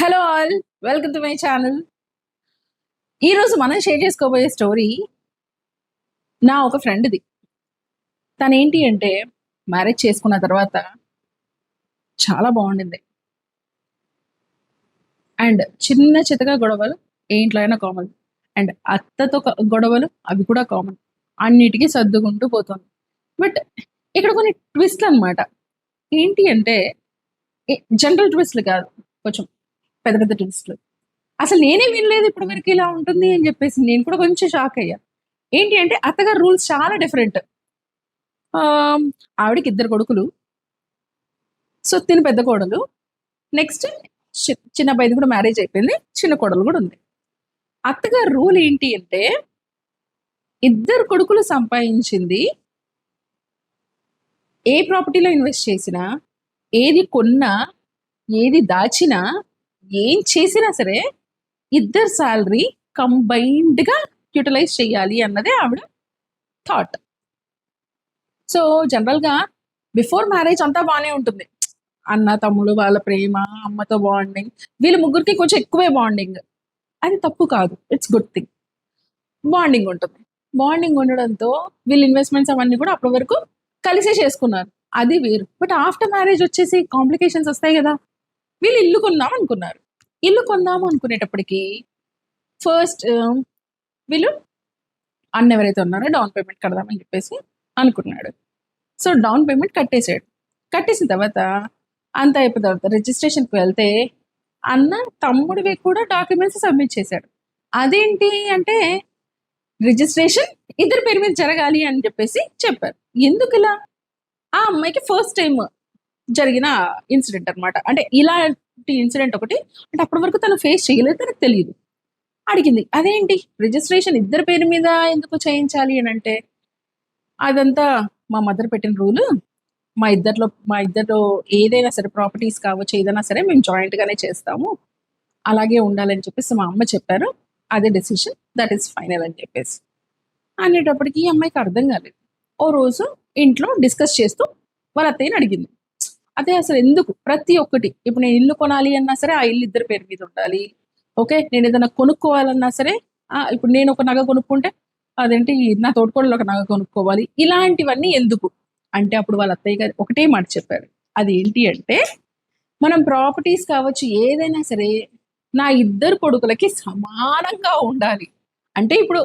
Hello all welcome to my channel. ఈరోజు మనం share చేసుకోబోయే స్టోరీ నా ఒక ఫ్రెండ్ది. తను ఏంటి అంటే మ్యారేజ్ చేసుకున్న తర్వాత చాలా బాగుండింది. అండ్ చిన్న చితగా గొడవలు ఏంట్లో అయినా కామన్ అండ్ అత్తతో గొడవలు అవి కూడా కామన్ అన్నిటికీ సర్దుకుంటూ పోతుంది. బట్ ఇక్కడ కొన్ని ట్విస్ట్లు అన్నమాట ఏంటి అంటే జనరల్ ట్విస్ట్లు కాదు కొంచెం పెద్ద పెద్ద ట్విస్ట్లు అసలు నేనే వినలేదు ఇప్పటి వరకు ఇలా ఉంటుంది అని చెప్పేసి. నేను కూడా కొంచెం షాక్ అయ్యా. ఏంటి అంటే అత్తగారు రూల్స్ చాలా డిఫరెంట్ ఆవిడకి ఇద్దరు కొడుకులు సొత్తిన పెద్ద కోడలు నెక్స్ట్ చిన్న అబ్బాయిది కూడా మ్యారేజ్ అయిపోయింది చిన్న కోడలు కూడా ఉంది. అత్తగారు రూల్ ఏంటి అంటే ఇద్దరు కొడుకులు సంపాదించింది ఏ ప్రాపర్టీలో ఇన్వెస్ట్ చేసినా ఏది కొన్నా ఏది దాచినా ఏం చేసినా సరే ఇద్దరు శాలరీ కంబైన్డ్గా యూటిలైజ్ చేయాలి అన్నదే ఆవిడ థాట్ సో జనరల్గా బిఫోర్ మ్యారేజ్ అంతా బాగానే ఉంటుంది. అన్న తమ్ముడు వాళ్ళ ప్రేమ అమ్మతో బాండింగ్ వీళ్ళ ముగ్గురికి కొంచెం ఎక్కువే బాండింగ్ అది తప్పు కాదు. ఇట్స్ గుడ్ థింగ్ బాండింగ్ ఉంటుంది. బాండింగ్ ఉండడంతో వీళ్ళ ఇన్వెస్ట్మెంట్స్ అవన్నీ కూడా అప్పటి వరకు కలిసే చేసుకున్నారు. అది వేరు. బట్ ఆఫ్టర్ మ్యారేజ్ వచ్చేసి కాంప్లికేషన్స్ వస్తాయి కదా. వీళ్ళు ఇల్లు కొందాం అనుకున్నారు. ఇల్లు కొందాము అనుకునేటప్పటికి ఫస్ట్ వీళ్ళు అన్న ఎవరైతే ఉన్నారో డౌన్ పేమెంట్ కడదామని చెప్పేసి అనుకున్నాడు. సో డౌన్ పేమెంట్ కట్టేసాడు కట్టేసిన తర్వాత అంత అయిపోయిన తర్వాత రిజిస్ట్రేషన్కి వెళ్తే అన్న తమ్ముడివి కూడా డాక్యుమెంట్స్ సబ్మిట్ చేశాడు. అదేంటి అంటే రిజిస్ట్రేషన్ ఇద్దరి పేరు మీద జరగాలి అని చెప్పేసి చెప్పారు. ఎందుకు ఇలా ఆ అమ్మాయికి ఫస్ట్ టైం జరిగిన ఇన్సిడెంట్ అనమాట అంటే ఇలాంటి ఇన్సిడెంట్ ఒకటి అంటే అప్పటి వరకు తను ఫేస్ చేయలేదు తనకు తెలియదు అడిగింది అదేంటి? రిజిస్ట్రేషన్ ఇద్దరి పేరు మీద ఎందుకు చేయించాలి? అని అంటే అదంతా మా మదర్ పెట్టిన రూల్. మా ఇద్దరిలో మా ఇద్దరిలో ఏదైనా సరే ప్రాపర్టీస్ కావచ్చు ఏదైనా సరే మేము జాయింట్గానే చేస్తాము. అలాగే ఉండాలని చెప్పేసి మా అమ్మ చెప్పారు. అదే డెసిషన్ దట్ ఈస్ ఫైనల్ అని చెప్పేసి. అనేటప్పటికి ఈ అమ్మాయికి అర్థం కాలేదు. ఓ రోజు ఇంట్లో డిస్కస్ చేస్తూ వాళ్ళ అత్తయ్యని అడిగింది. అదే అసలు ఎందుకు? ప్రతి ఒక్కటి. ఇప్పుడు నేను ఇల్లు కొనాలి అన్నా సరే ఆ ఇల్లు ఇద్దరు పేరు మీద ఉండాలి. ఓకే? నేను ఏదైనా కొనుక్కోవాలన్నా సరే ఇప్పుడు నేను ఒక నగ కొనుక్కుంటే అదేంటి? నా తోడుకోడలు ఒక నగ కొనుక్కోవాలి. ఇలాంటివన్నీ ఎందుకు? అంటే అప్పుడు వాళ్ళ అత్తయ్య గారు ఒకటే మాట చెప్పారు. అది ఏంటి అంటే మనం ప్రాపర్టీస్ కావచ్చు ఏదైనా సరే నా ఇద్దరు కొడుకులకి సమానంగా ఉండాలి. అంటే ఇప్పుడు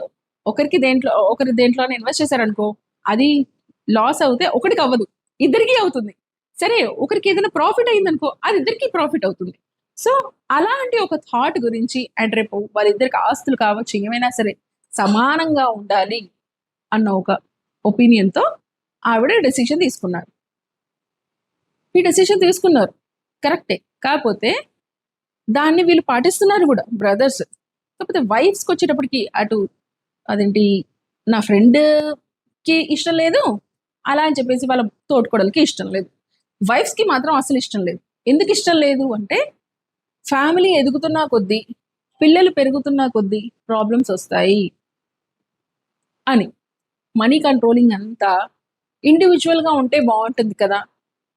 ఒకరికి దేంట్లో ఒకరి దేంట్లో ఇన్వెస్ట్ చేశారనుకో అది లాస్ అవుతే ఒకటికి అవ్వదు. ఇద్దరికి అవుతుంది. సరే ఒకరికి ఏదైనా ప్రాఫిట్ అయిందనుకో అది ఇద్దరికి ప్రాఫిట్ అవుతుంది. సో అలాంటి ఒక థాట్ గురించి అండ్ రేపు వాళ్ళిద్దరికి ఆస్తులు కావచ్చు ఏమైనా సరే సమానంగా ఉండాలి అన్న ఒక ఒపీనియన్తో ఆవిడ డెసిషన్ తీసుకున్నారు. ఈ డెసిషన్ తీసుకున్నారు. కరెక్టే కాకపోతే దాన్ని వీళ్ళు పాటిస్తున్నారు కూడా బ్రదర్స్ కాకపోతే వైఫ్స్కి వచ్చేటప్పటికి అటు అదేంటి నా ఫ్రెండ్కి ఇష్టం లేదు అలా అని చెప్పేసి వాళ్ళ తోటికోడలకి ఇష్టం లేదు. వైఫ్స్కి మాత్రం అసలు ఇష్టం లేదు. ఎందుకు ఇష్టం లేదు అంటే ఫ్యామిలీ ఎదుగుతున్న కొద్దీ పిల్లలు పెరుగుతున్న కొద్దీ ప్రాబ్లమ్స్ వస్తాయి అని. మనీ కంట్రోలింగ్ అంతా ఇండివిజువల్గా ఉంటే బాగుంటుంది కదా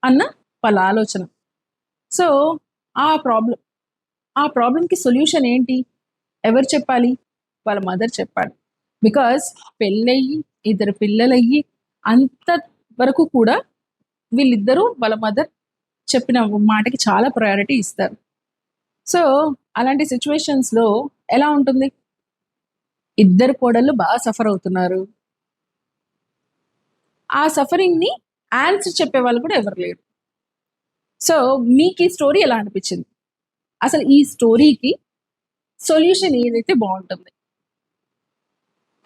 అన్న వాళ్ళ ఆలోచన. సో ఆ ప్రాబ్లం ఆ ప్రాబ్లంకి సొల్యూషన్ ఏంటి? ఎవరు చెప్పాలి? వాళ్ళ మదర్ చెప్పాలి. బికాస్ పెళ్ళయ్యి ఇద్దరు పిల్లలయ్యి అంత వరకు కూడా వీళ్ళిద్దరూ వాళ్ళ మదర్ చెప్పిన మాటకి చాలా ప్రయారిటీ ఇస్తారు. సో అలాంటి సిచ్యువేషన్స్లో ఎలా ఉంటుంది? ఇద్దరు కోడళ్ళు బాగా సఫర్ అవుతున్నారు. ఆ సఫరింగ్ని ఆన్సర్ చెప్పే వాళ్ళు కూడా ఎవరు లేరు. సో మీకు ఈ స్టోరీ ఎలా అనిపించింది? అసలు ఈ స్టోరీకి సొల్యూషన్ ఏదైతే బాగుంటుంది?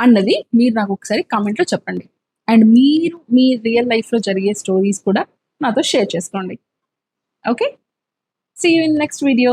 అన్నది మీరు నాకు ఒకసారి కామెంట్లో చెప్పండి. అండ్ మీరు మీ రియల్ లైఫ్లో జరిగే స్టోరీస్ కూడా నాతో షేర్ చేసుకోండి. Okay? See you in next video